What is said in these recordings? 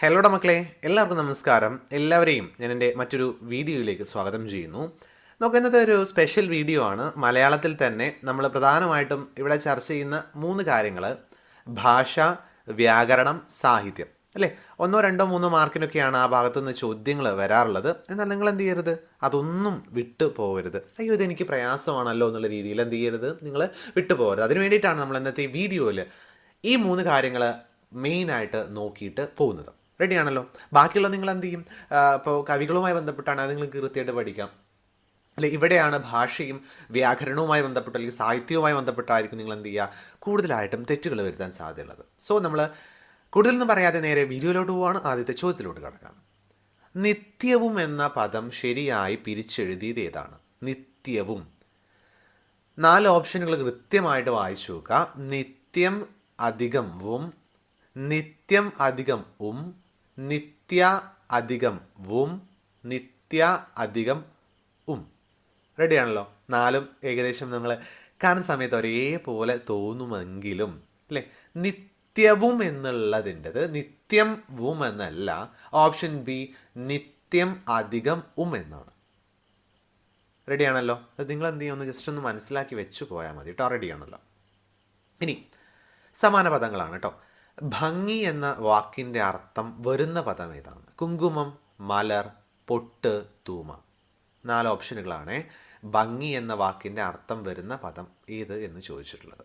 ഹലോടെ മക്കളെ എല്ലാവർക്കും നമസ്കാരം. എല്ലാവരെയും ഞാൻ എന്റെ മറ്റൊരു വീഡിയോയിലേക്ക് സ്വാഗതം ചെയ്യുന്നു. നമുക്ക് ഇന്നത്തെ ഒരു സ്പെഷ്യൽ വീഡിയോ ആണ്. മലയാളത്തിൽ തന്നെ നമ്മൾ പ്രധാനമായിട്ടും ഇവിടെ ചർച്ച ചെയ്യുന്ന മൂന്ന് കാര്യങ്ങൾ. ഭാഷ വ്യാകരണം സാഹിത്യം. അല്ലേ? ഒന്നോ രണ്ടോ മൂന്നോ മാർക്കിനൊക്കെയാണ് ആ ഭാഗത്തു നിന്ന് ചോദ്യങ്ങൾ വരാറുള്ളത്. എന്നാൽ നിങ്ങൾ എന്ത് ചെയ്യരുത്? അതൊന്നും വിട്ടു പോകരുത്. അയ്യോ ഇതെനിക്ക് പ്രയാസമാണല്ലോ എന്നുള്ള രീതിയിൽ എന്ത് ചെയ്യരുത്? നിങ്ങൾ വിട്ടു പോകരുത്. അതിന് വേണ്ടിയിട്ടാണ് നമ്മൾ ഇന്നത്തെ വീഡിയോയിൽ ഈ മൂന്ന് കാര്യങ്ങൾ മെയിനായിട്ട് നോക്കിയിട്ട് പോകുന്നത്. റെഡിയാണല്ലോ. ബാക്കിയുള്ള നിങ്ങൾ എന്ത് ചെയ്യും? ഇപ്പോൾ കവികളുമായി ബന്ധപ്പെട്ടാണ് അത് നിങ്ങൾക്ക് കൃത്യമായിട്ട് പഠിക്കാം. അല്ലെ ഇവിടെയാണ് ഭാഷയും വ്യാകരണവുമായി ബന്ധപ്പെട്ട് അല്ലെങ്കിൽ സാഹിത്യവുമായി ബന്ധപ്പെട്ടായിരിക്കും നിങ്ങൾ എന്ത് ചെയ്യുക? കൂടുതലായിട്ടും തെറ്റുകൾ വരുത്താൻ സാധ്യതയുള്ളത്. സോ നമ്മൾ കൂടുതലൊന്നും പറയാതെ നേരെ വീഡിയോയിലോട്ട് പോവാണ്. ആദ്യത്തെ ചോദ്യത്തിലോട്ട് കിടക്കാം. നിത്യവും എന്ന പദം ശരിയായി പിരിച്ചെഴുതിയത് ഏതാണ് നിത്യവും. നാല് ഓപ്ഷനുകൾ കൃത്യമായിട്ട് വായിച്ചു നോക്കുക. നിത്യം അധികം വും നിത്യം അധികം ഉം നിത്യ അധികം വും നിത്യ അധികം ഉം. റെഡിയാണല്ലോ നാലും ഏകദേശം നിങ്ങൾ കാണുന്ന സമയത്ത് ഒരേപോലെ തോന്നുമെങ്കിലും അല്ലേ? നിത്യവും എന്നുള്ളതിന്റെത് നിത്യം വും എന്നല്ല ഓപ്ഷൻ ബി നിത്യം അധികം ഉം എന്നാണ്. റെഡിയാണല്ലോ അത് നിങ്ങൾ എന്ത് ചെയ്യുമെന്ന് ജസ്റ്റ് ഒന്ന് മനസ്സിലാക്കി വെച്ച് പോയാൽ മതി. കേട്ടോ റെഡിയാണല്ലോ ഇനി സമാന പദങ്ങളാണ് കേട്ടോ ഭംഗി എന്ന വാക്കിന്റെ അർത്ഥം വരുന്ന പദം ഏതാണ്? കുങ്കുമം മലർ പൊട്ട് തൂമ. നാല് ഓപ്ഷനുകളാണ് ഭംഗി എന്ന വാക്കിന്റെ അർത്ഥം വരുന്ന പദം ഏത് എന്ന് ചോദിച്ചിട്ടുള്ളത്.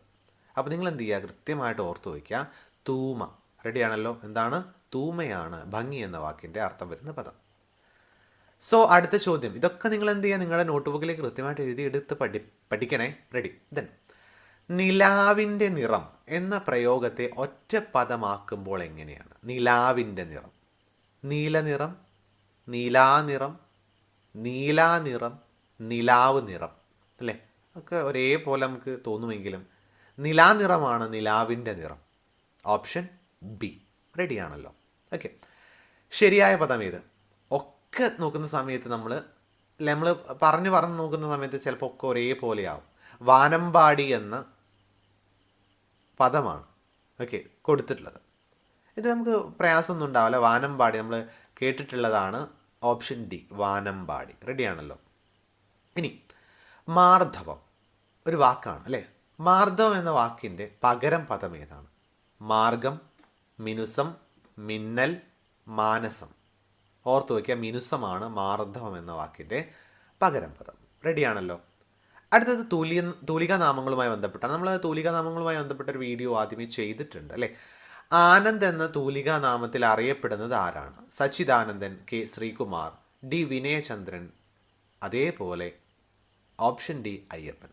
അപ്പോൾ നിങ്ങൾ എന്ത് ചെയ്യുക? കൃത്യമായിട്ട് ഓർത്ത് വയ്ക്കുക. തൂമ. റെഡിയാണല്ലോ എന്താണ്? തൂമയാണ് ഭംഗി എന്ന വാക്കിന്റെ അർത്ഥം വരുന്ന പദം. സോ അടുത്ത ചോദ്യം. ഇതൊക്കെ നിങ്ങൾ എന്ത് ചെയ്യുക? നിങ്ങളുടെ നോട്ട് ബുക്കിൽ കൃത്യമായിട്ട് എഴുതി എടുത്ത് പഠി പഠിക്കണേ. റെഡി ദെൻ നിലാവിന്റെ നിറം എന്ന പ്രയോഗത്തെ ഒറ്റ പദമാക്കുമ്പോൾ എങ്ങനെയാണ്? നിലാവിന്റെ നിറം. നീലനിറം നീലാനിറം നീലാനിറം നിലാവ് നിറം. അല്ലേ? ഒക്കെ ഒരേപോലെ നമുക്ക് തോന്നുമെങ്കിലും നിലാനിറമാണ് നിലാവിന്റെ നിറം. Option B. റെഡിയാണല്ലോ. ഓക്കെ. ശരിയായ പദം ഏത്? ഒക്കെ നോക്കുന്ന സമയത്ത് നമ്മൾ നമ്മൾ പറഞ്ഞു പറഞ്ഞു നോക്കുന്ന സമയത്ത് ചിലപ്പോൾ ഒക്കെ ഒരേപോലെയാവും വാനമ്പാടി എന്ന പദമാണ്. ഓക്കെ കൊടുത്തിട്ടുള്ളത്. ഇത് നമുക്ക് പ്രയാസമൊന്നും ഉണ്ടാവില്ല. വാനമ്പാടി നമ്മൾ കേട്ടിട്ടുള്ളതാണ് ഓപ്ഷൻ ഡി വാനമ്പാടി റെഡിയാണല്ലോ ഇനി മാർദ്ധവം. ഒരു വാക്കാണ് അല്ലേ? മാർദ്ദവം എന്ന വാക്കിന്റെ പകരം പദം ഏതാണ്? മാർഗം മിനുസം മിന്നൽ മാനസം. ഓർത്തു വയ്ക്കുക മിനുസമാണ് മാർദ്ദവം എന്ന വാക്കിന്റെ പകരം പദം. റെഡിയാണല്ലോ അടുത്തത് തൂലിക തൂലിക നാമങ്ങളുമായി ബന്ധപ്പെട്ടാണ്. നമ്മൾ തൂലിക നാമങ്ങളുമായി ബന്ധപ്പെട്ട ഒരു വീഡിയോ ആദ്യമേ ചെയ്തിട്ടുണ്ട് അല്ലേ? ആനന്ദ് എന്ന തൂലിക നാമത്തിൽ അറിയപ്പെടുന്നത് ആരാണ്? സച്ചിദാനന്ദൻ കെ ശ്രീകുമാർ ഡി വിനയചന്ദ്രൻ അതേപോലെ ഓപ്ഷൻ ഡി അയ്യപ്പൻ.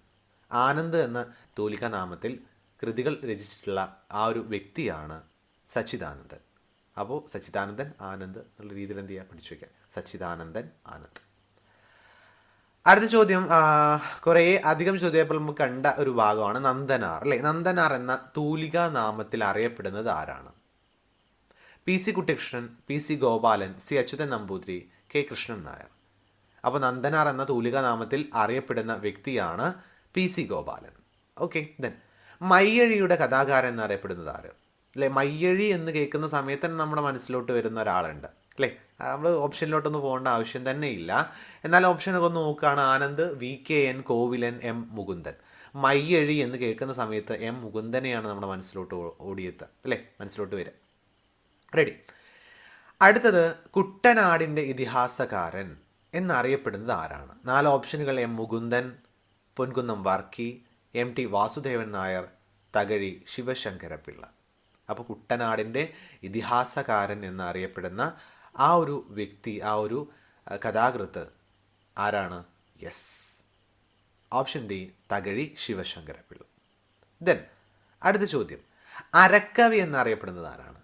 ആനന്ദ് എന്ന തൂലിക നാമത്തിൽ കൃതികൾ രചിച്ചിട്ടുള്ള ആ ഒരു വ്യക്തിയാണ് സച്ചിദാനന്ദൻ. അപ്പോൾ സച്ചിദാനന്ദൻ ആനന്ദ് എന്നുള്ള രീതിയിൽ എന്ത് ചെയ്യുക പഠിച്ചു വയ്ക്കുക സച്ചിദാനന്ദൻ ആനന്ദ്. അടുത്ത ചോദ്യം കുറേ അധികം ചോദ്യപ്പോൾ നമുക്ക് കണ്ട ഒരു ഭാഗമാണ് നന്ദനാർ അല്ലേ? നന്ദനാർ എന്ന തൂലിക നാമത്തിൽ അറിയപ്പെടുന്നത് ആരാണ്? P C Kuttikrishnan P C Gopalan C Achuthan Namboothiri K Krishnan Nair. അപ്പോൾ നന്ദനാർ എന്ന തൂലിക നാമത്തിൽ അറിയപ്പെടുന്ന വ്യക്തിയാണ് P C Gopalan. Okay then മയ്യഴിയുടെ കഥാകാരൻ എന്നറിയപ്പെടുന്നത് ആര്? അല്ലേ? മയ്യഴി എന്ന് കേൾക്കുന്ന സമയത്ത് തന്നെ നമ്മുടെ മനസ്സിലോട്ട് വരുന്ന ഒരാളുണ്ട്. അല്ലേ? നമ്മൾ ഓപ്ഷനിലോട്ടൊന്നും പോകേണ്ട ആവശ്യം തന്നെ ഇല്ല എന്നാൽ ഓപ്ഷനൊക്കെ ഒന്ന് നോക്കുകയാണ്. Anand V K N Kovilan M Mukundan. Mayyazhi എന്ന് കേൾക്കുന്ന സമയത്ത് എം മുകുന്ദനെയാണ് നമ്മുടെ മനസ്സിലോട്ട് ഓടിയെത്തുക അല്ലേ? മനസ്സിലോട്ട് വരിക. റെഡി അടുത്തത് കുട്ടനാടിന്റെ ഇതിഹാസകാരൻ എന്നറിയപ്പെടുന്നത് ആരാണ്? നാല് ഓപ്ഷനുകൾ M Mukundan Ponkunnam Varkey M T Vasudevan Nair Thakazhi Sivasankara Pillai അപ്പോൾ കുട്ടനാടിന്റെ ഇതിഹാസകാരൻ എന്നറിയപ്പെടുന്ന ആ ഒരു വ്യക്തി ആ ഒരു കഥാകൃത്ത് ആരാണ്? Yes. Option D Thakazhi Sivasankara Pillai then അടുത്ത ചോദ്യം. അരക്കവി എന്നറിയപ്പെടുന്നത് ആരാണ്?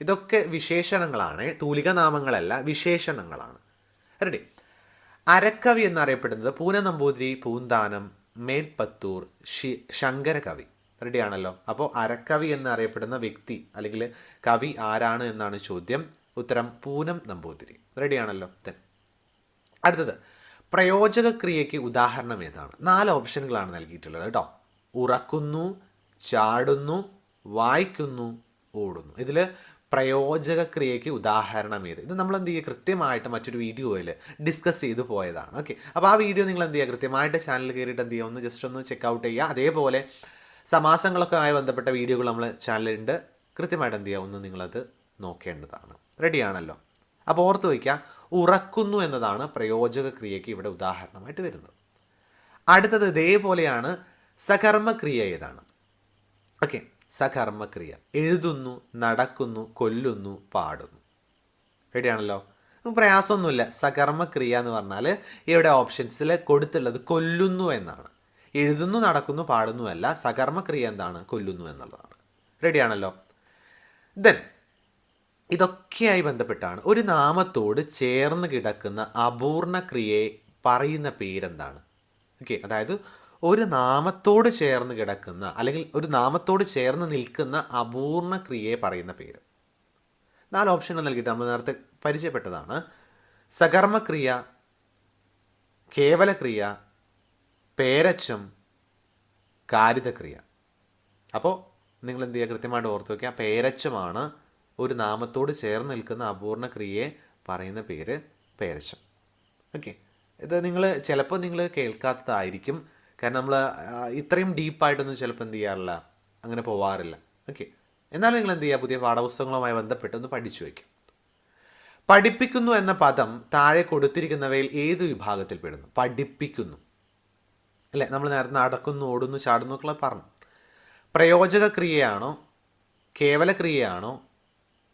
ഇതൊക്കെ വിശേഷണങ്ങളാണ് തൂലിക നാമങ്ങളല്ല വിശേഷണങ്ങളാണ്. റെഡി അരക്കവി എന്നറിയപ്പെടുന്നത് പൂന നമ്പൂതിരി പൂന്താനം മേൽപ്പത്തൂർ ഷി ശങ്കരകവി. റെഡിയാണല്ലോ അപ്പോൾ അരക്കവി എന്നറിയപ്പെടുന്ന വ്യക്തി അല്ലെങ്കിൽ കവി ആരാണ് എന്നാണ് ചോദ്യം. ഉത്തരം പൂനം നമ്പൂതിരി. റെഡിയാണല്ലോ തെൻ അടുത്തത്. പ്രയോജക ക്രിയയ്ക്ക് ഉദാഹരണം ഏതാണ്? നാല് ഓപ്ഷനുകളാണ് നൽകിയിട്ടുള്ളത് കേട്ടോ. ഉറക്കുന്നു ചാടുന്നു വായിക്കുന്നു ഓടുന്നു. ഇതിൽ പ്രയോജക ക്രിയയ്ക്ക് ഉദാഹരണം ഏത്? ഇത് നമ്മൾ എന്ത് ചെയ്യുക? കൃത്യമായിട്ട് മറ്റൊരു വീഡിയോയിൽ ഡിസ്കസ് ചെയ്തു പോയതാണ്. ഓക്കെ അപ്പോൾ ആ വീഡിയോ നിങ്ങൾ എന്ത് ചെയ്യുക? കൃത്യമായിട്ട് ചാനൽ കയറിയിട്ട് എന്ത് ചെയ്യുക? ഒന്ന് ജസ്റ്റ് ഒന്ന് ചെക്ക് ഔട്ട് ചെയ്യുക. അതേപോലെ സമാസങ്ങളൊക്കെ ആയി ബന്ധപ്പെട്ട വീഡിയോകൾ നമ്മൾ ചാനലുണ്ട് കൃത്യമായിട്ട് എന്ത് ചെയ്യുക? ഒന്ന് നിങ്ങളത് നോക്കേണ്ടതാണ്. റെഡിയാണല്ലോ. അപ്പോൾ ഓർത്ത് വയ്ക്കുക ഉറക്കുന്നു എന്നതാണ് പ്രയോജക ക്രിയയ്ക്ക് ഇവിടെ ഉദാഹരണമായിട്ട് വരുന്നത്. അടുത്തത് ഇതേപോലെയാണ് സകർമ്മക്രിയ ഏതാണ്. ഓക്കെ സകർമ്മക്രിയ. എഴുതുന്നു നടക്കുന്നു കൊല്ലുന്നു പാടുന്നു. റെഡിയാണല്ലോ? പ്രയാസമൊന്നുമില്ല. സകർമ്മക്രിയ എന്ന് പറഞ്ഞാൽ ഇവിടെ ഓപ്ഷൻസിൽ കൊടുത്തുള്ളത് കൊല്ലുന്നു എന്നാണ്. എഴുതുന്നു നടക്കുന്നു പാടുന്നു അല്ല സകർമ്മക്രിയ എന്താണ്? കൊല്ലുന്നു എന്നുള്ളതാണ്. റെഡിയാണല്ലോ? ദെൻ ഇതൊക്കെയായി ബന്ധപ്പെട്ടാണ്. ഒരു നാമത്തോട് ചേർന്ന് കിടക്കുന്ന അപൂർണ ക്രിയയെ പറയുന്ന പേരെന്താണ്? ഓക്കെ അതായത് ഒരു നാമത്തോട് ചേർന്ന് കിടക്കുന്ന അല്ലെങ്കിൽ ഒരു നാമത്തോട് ചേർന്ന് നിൽക്കുന്ന അപൂർണ ക്രിയയെ പറയുന്ന പേര്. നാല് ഓപ്ഷനുകൾ നൽകിയിട്ട് നമ്മൾ നേരത്തെ പരിചയപ്പെട്ടതാണ്. സകർമ്മക്രിയ കേവലക്രിയ പേരച്ചം കാരിതക്രിയ. അപ്പോൾ നിങ്ങൾ എന്ത് ചെയ്യുക? കൃത്യമായിട്ട് ഓർത്ത് വയ്ക്കുക. പേരച്ചമാണ് ഒരു നാമത്തോട് ചേർന്ന് നിൽക്കുന്ന അപൂർണ ക്രിയയെ പറയുന്ന പേര് പേരശം ഓക്കെ ഇത് നിങ്ങൾ ചിലപ്പോൾ നിങ്ങൾ കേൾക്കാത്തതായിരിക്കും. കാരണം നമ്മൾ ഇത്രയും ഡീപ്പായിട്ടൊന്നും ചിലപ്പോൾ എന്ത് ചെയ്യാറില്ല. അങ്ങനെ പോവാറില്ല. ഓക്കെ എന്നാലും നിങ്ങൾ എന്ത് ചെയ്യുക? പുതിയ പാഠപുസ്തകങ്ങളുമായി ബന്ധപ്പെട്ട് ഒന്ന് പഠിച്ചു വയ്ക്കും പഠിപ്പിക്കുന്നു എന്ന പദം താഴെ കൊടുത്തിരിക്കുന്നവയിൽ ഏത് വിഭാഗത്തിൽ പെടുന്നു? പഠിപ്പിക്കുന്നു. അല്ലേ? നമ്മൾ നേരത്തെ നടക്കുന്നു ഓടുന്നു ചാടുന്നു ഒക്കെ പറഞ്ഞു. പ്രയോജക ക്രിയയാണോ കേവല ക്രിയയാണോ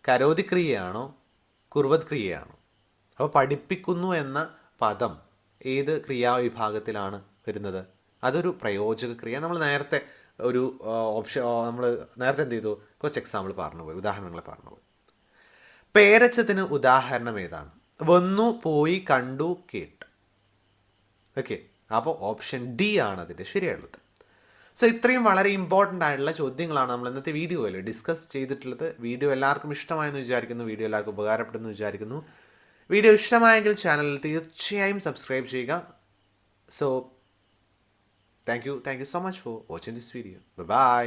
കരോതി ക്രിയയാണോ കുർവത് ക്രിയയാണോ അപ്പോൾ പഠിപ്പിക്കുന്നു എന്ന പദം ഏത് ക്രിയാവിഭാഗത്തിലാണ് വരുന്നത്? അതൊരു പ്രയോജക ക്രിയ. നമ്മൾ നേരത്തെ ഒരു ഓപ്ഷൻ നമ്മൾ നേരത്തെ എന്ത് ചെയ്തു? കുറച്ച് എക്സാമ്പിൾ പറഞ്ഞുപോയി ഉദാഹരണങ്ങൾ പറഞ്ഞുപോയി പേരച്ചത്തിന് ഉദാഹരണം ഏതാണ്? വന്നു പോയി കണ്ടു കേട്ട്. ഓക്കെ. അപ്പോൾ ഓപ്ഷൻ ഡി ആണ് അതിന്റെ ശരിയായുള്ളത് സോ ഇത്രയും വളരെ ഇമ്പോർട്ടന്റ് ആയിട്ടുള്ള ചോദ്യങ്ങളാണ് നമ്മൾ ഇന്നത്തെ വീഡിയോയിൽ ഡിസ്കസ് ചെയ്തിട്ടുള്ളത്. വീഡിയോ എല്ലാവർക്കും ഇഷ്ടമായെന്ന് വിചാരിക്കുന്നു. വീഡിയോ എല്ലാവർക്കും ഉപകാരപ്പെടുന്നു വിചാരിക്കുന്നു. വീഡിയോ ഇഷ്ടമായെങ്കിൽ ചാനൽ തീർച്ചയായും സബ്സ്ക്രൈബ് ചെയ്യുക. So thank you thank you so much for watching this video bye